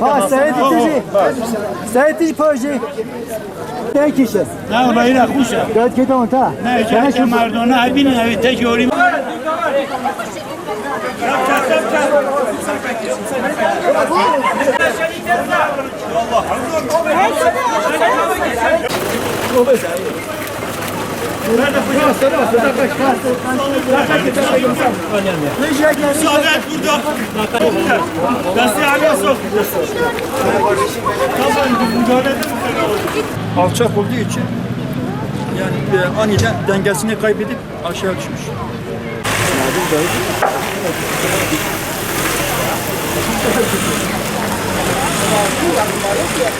Ha Seyit İtici. Seyit İtici Poji. Tek kişi. Ne bayrak kuşa. Dört kedi onta. Ne, çeke mardona, harbinin evi tek yorayım. Müsaadet burada. Gazeteyi hala sok. Tamam, müdahale edin. Alçak olduğu için yani e, aniden dengesini kaybedip aşağı düşmüş. 啊，对对对。